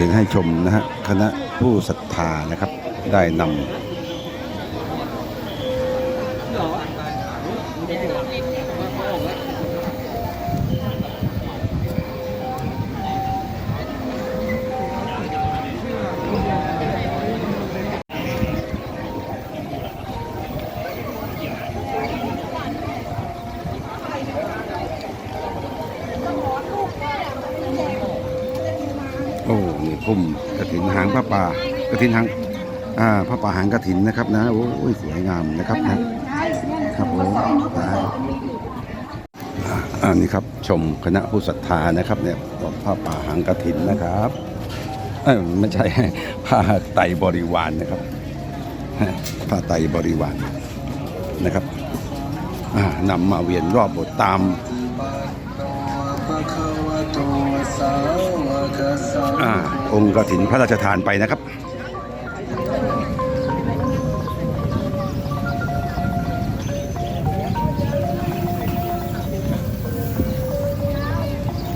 เรียนให้ชมนะฮะคณะผู้ศรัทธานะครับ ได้นำ อ้นี่พุ่มกระถินหางพระป่ากระถินหางอ่าพระป่าหางกระถินนะครับนะโอ้ยสวยงามนะครับนะครับผมอ่านี่ครับชมคณะผู้ศรัทธานะครับเนี่ยพระป่าหางกระถินนะครับเอ้ยไม่ใช่ผ้าไตบริวารนะครับผ้าไตบริวารนะครับนำมาเวียนรอบบทตาม อ่าองค์กฐินพระราชทานไปนะครับ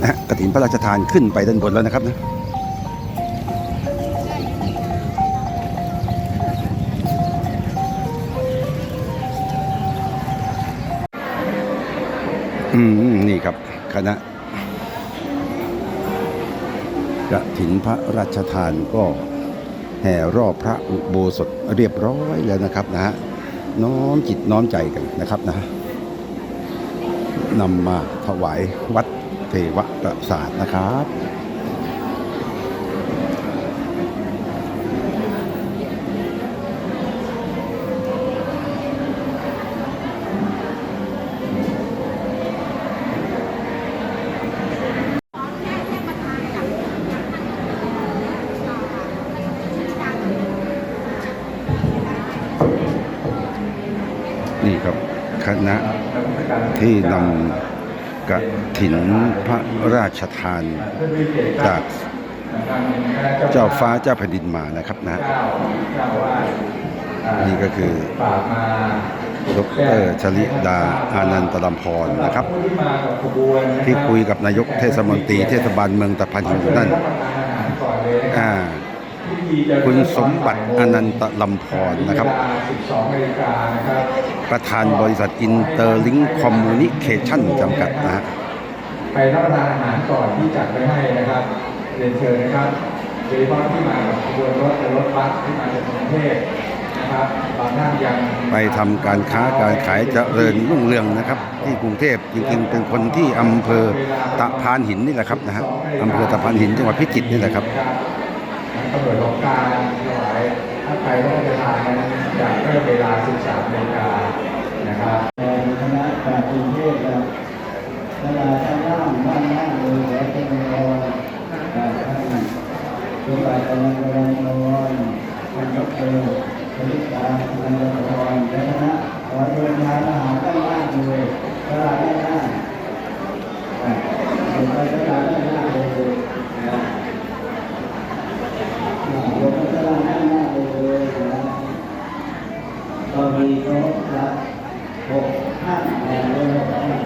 นะฮะกฐินพระราชทานขึ้นไปด้านบนแล้วนะครับนะอืม นี่ครับ คณะ ระถินพระราชทานก็แห่รอบพระอุโบสถเรียบร้อยแล้วนะครับนะฮะน้อมจิตน้อมใจกันนะครับนะนำมาถวายวัดเทวประสาทนะครับ นี่ครับคณะ ที่นำกระถินพระราชทานจากเจ้าฟ้าเจ้าแผ่นดินมานะครับนะ นี่ก็คือดรชลิดาอานันตลำพรนะครับ ที่คุยกับนายกเทศมนตรีเทศบาลเมืองตะพันหินอยู่นั่นอ่า คุณสมบัติอนันตลำพรนะครับเวลา12นาฬิกานะครับ ประธานบริษัทอินเตอร์ลิงคอมมูนิเคชันจำกัดนะฮะไปรับประทานอาหารก่อนที่จัดไว้ให้นะครับเรียนเชิญนะครับโดยเฉพาะที่มากับขบวนรถและรถบัสที่มาจากกรุงเทพนะครับบางท่านยังไปทำการค้าการขายเจริญรุ่งเรืองนะครับ ที่กรุงเทพจริงๆเป็นคนที่อำเภอตะพานหินนี่แหละครับนะฮะอำเภอตะพานหินจังหวัดพิจิตรนี่แหละครับ กำหนดของการถวายถ้าใครต้องจะทานนั้นจะเริ่มเวลา 13นาฬิกานะครับคณะจากกรุงเทพนะตลาดชั้นล่างบ้านห้างเลยแหวเป็นรองท่านสุภาพกำลังกำลังรอนท่านดอกเตอผลิตการกำลังรอนและคณะขอเดินทางมาหาด้านล่างเลยตลาดด้านล่างอ่าเดินตลาดด้านล่างเลยนะอ่าล งไปตลาดด้านล่างเลยนะก็มีโต๊ะละหกท่านแอนเลยหกท่าน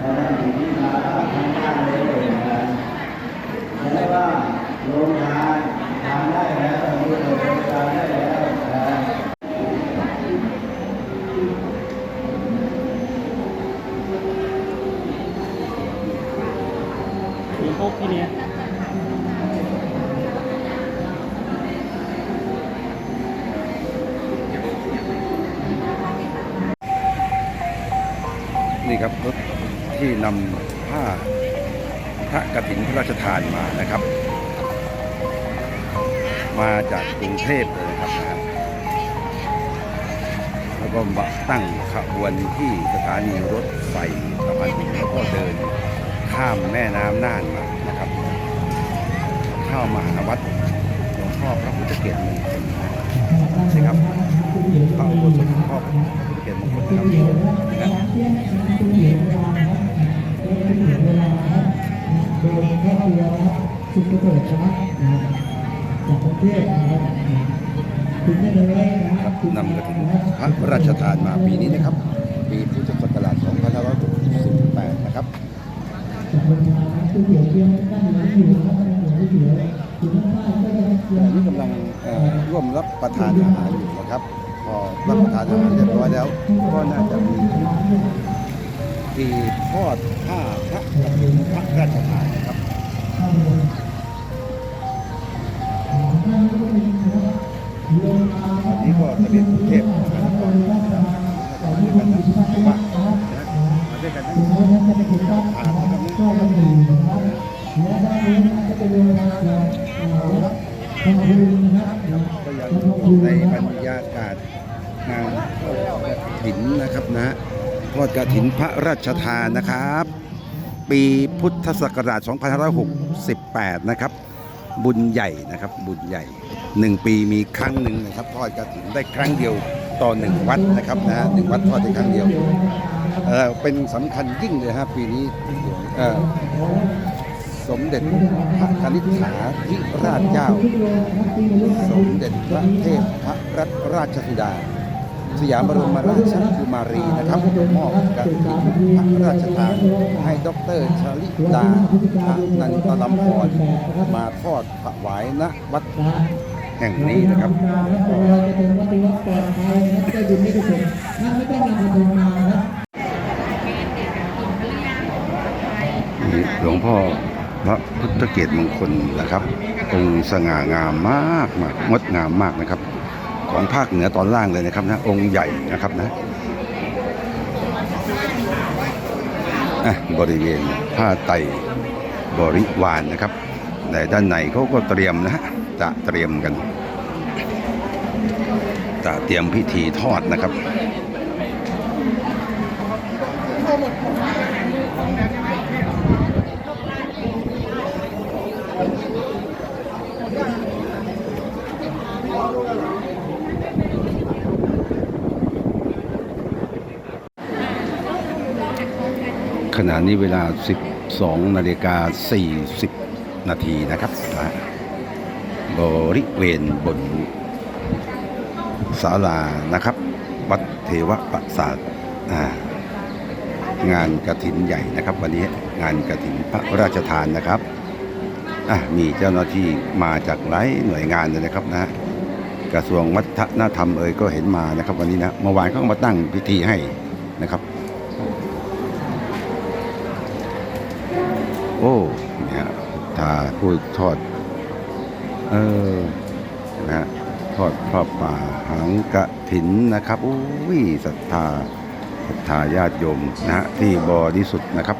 พอท่านอยู่ที่มาทางด้าเลยนะแล้วว่าโรงทานทานได้แล้วมีโรงทานได้แล้วนะมีโคกที่เนี้ย ที่นำผ้าพระกฐินพระราชทานมานะครับ มาจากกรุงเทพเลยนะครับนะแล้วก็มาตั้งขบวนที่สถานีรถไฟสะพานหินแล้วก็เดินข้ามแม่น้ำน่านมานะครับ เข้ามาหาวัดหลวงพ่อพระพุทธเกศมงคลนะครับพระอุโบสถหลวงพ่อพระพุทธเกศมงคลนะครับ โดยครอบครัวสุขเกิดครับจากกรุงเทพนะครับถึงได้เลยนะครับนำกระถิ่นพระราชทานมาปีนี้นะครับ ปีพุทธศักราช2568 นะครับจากโรงงานตู้เดียวเพียงตั้งอยู่อยู่นะครับตั้งอยู่ที่เดียวอันนี้กำลังร่วมรับประทานอาหารอยู่นะครับพอรับประทานอาหารเรียบร้อยแล้ว ก็น่าจะมีปี ทอดผ้าพระกฐินพระราชทานครับอันนี้ก็ทะเบียนกรุงเทพมหานครนะครับมาด้วยกันนะว่านะมาด้วยกันนะผ่านนะครับนะก็ยังในบรรยากาศงานทอดกฐินนะครับนะท อดกฐินพระราชทานนะครับ ปีพุทธศักราช 2568 นะครับ บุญใหญ่นะครับ บุญใหญ่หนึ่งปีมีครั้งหนึ่งนะครับ ทอดกฐินได้ครั้งเดียวต่อหนึ่งวัดนะครับนะหนึ่งวัดทอดได้ครั้งเดียวเออเป็นสำคัญยิ่งเลยครับปีนี้สมเด็จพระคณิษฐาธิราชเจ้า สมเด็จพระเทพพระรัตนราชสุดา สยามบรมราชกุมารีนะครับมอบกฐินพระราชทานให้ดรชลิดาอนันตลำพรมาทอดถวายณวัดแห่งนี้นะครับเราจะเป็นวัดวัดปลอดภัยนะจะอยู่ไม่ได้ผลนะไม่ต้องนำกระทงมานะหลวงพ่อพระพุทธเกศมงคลนะครับองค์สง่างามมากมากงดงามมากนะครับ ของภาคเหนือตอนล่างเลยนะครับนะองค์ใหญ่นะครับนะบริเวณผ้าไตบริวารนะครับแต่ด้านในเขาก็เตรียมนะฮะจะเตรียมกันจะเตรียมพิธีทอดนะครับ ขณะนี้เวลา 12 นาฬิกา 40 นาทีนะครับนะบริเวณบนศาลานะครับ วัดเทวประสาทงานกระถินใหญ่นะครับ วันนี้งานกระถินพระราชทานนะครับมีเจ้าหน้าที่มาจากหลายหน่วยงานเลยนะครับนะกระทรวงวัฒนธรรมเอ่ยก็เห็นมานะครับ วันนี้นะเมื่อวานเขาก็มาตั้งพิธีให้นะครับ โอ้เนี่ยทาพูดทอด เออนะฮะทอดพระป่าหางกะถินนะครับอุ้ยศรัทธาศรัทธาญาติโยมนะฮะที่บริสุทธิ์นะครับ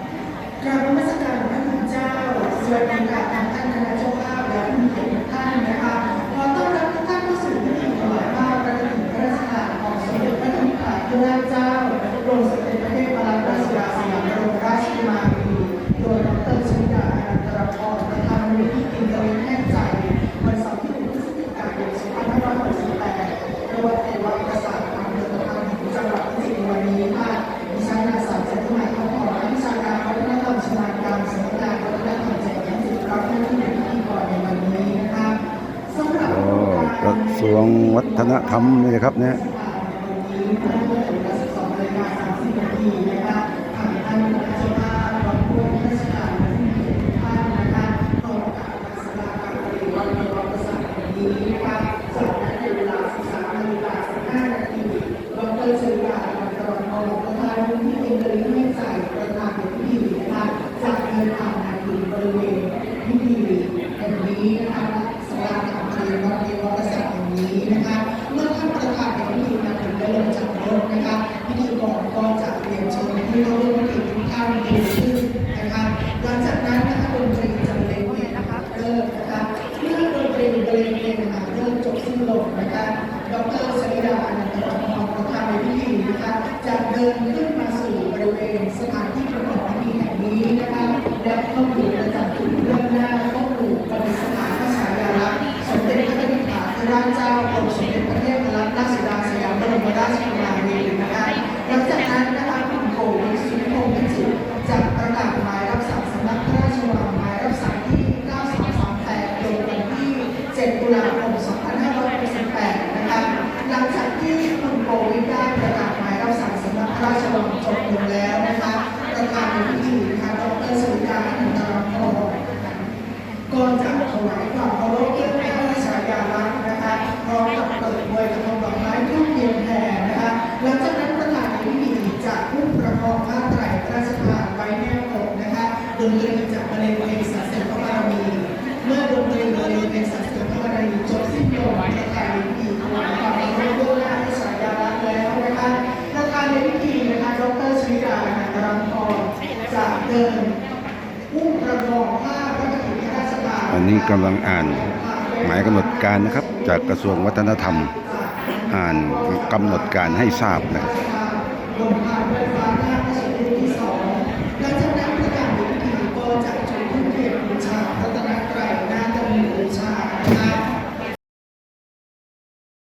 ทรวงวัฒนธรรมนี่นะครับเนี่ยจากเดินทางมาถึงบริเวณพิธีแห่งนี้นะคะสำหรับการเรียนวัดเทวประสาทแห่งนี้นะคะ เมื่อท่านประธานในพิธีมาถึงได้ลงจากรถ นะคะพิธีกรก็จะเรียนเชิญที่เข้าร่วมพิธีทุกท่านยืนขึ้นนะคะหลังจากนั้นนะคะดนตรีจะเลงเนะคะเริ่มนะคะเมื่อดนตรีบรรเลงเนะคะเริ่มจบสิ้นลงนะคะดรสริดาอนันตรพรประธานในพิธีนะคะจะเดินขึ้นมาสู่บริเวณสถานที่ประกอบพิธีแห่งนี้นะคะและเข้า ดงเรียนจากบรรเลงเพลงสาเสียงพระบามีเมื่อดงเรียนรรเลงเพลงสาเสียงพระบามีจบสิ้นยงในการมีถวายความเคารพด้วยหน้าที่ายาลักษณ์แล้วนะคะประธานในพิธีนะคะดรชวิดาหันรังทองจากเดิมผู้ประกอบผ้าพระกฐินราชการอันนี้กำลังอ่านหมายกำหนดการนะครับ จากกระทรวงวัฒนธรรม อ่านกำหนดการให้ทราบนะครับ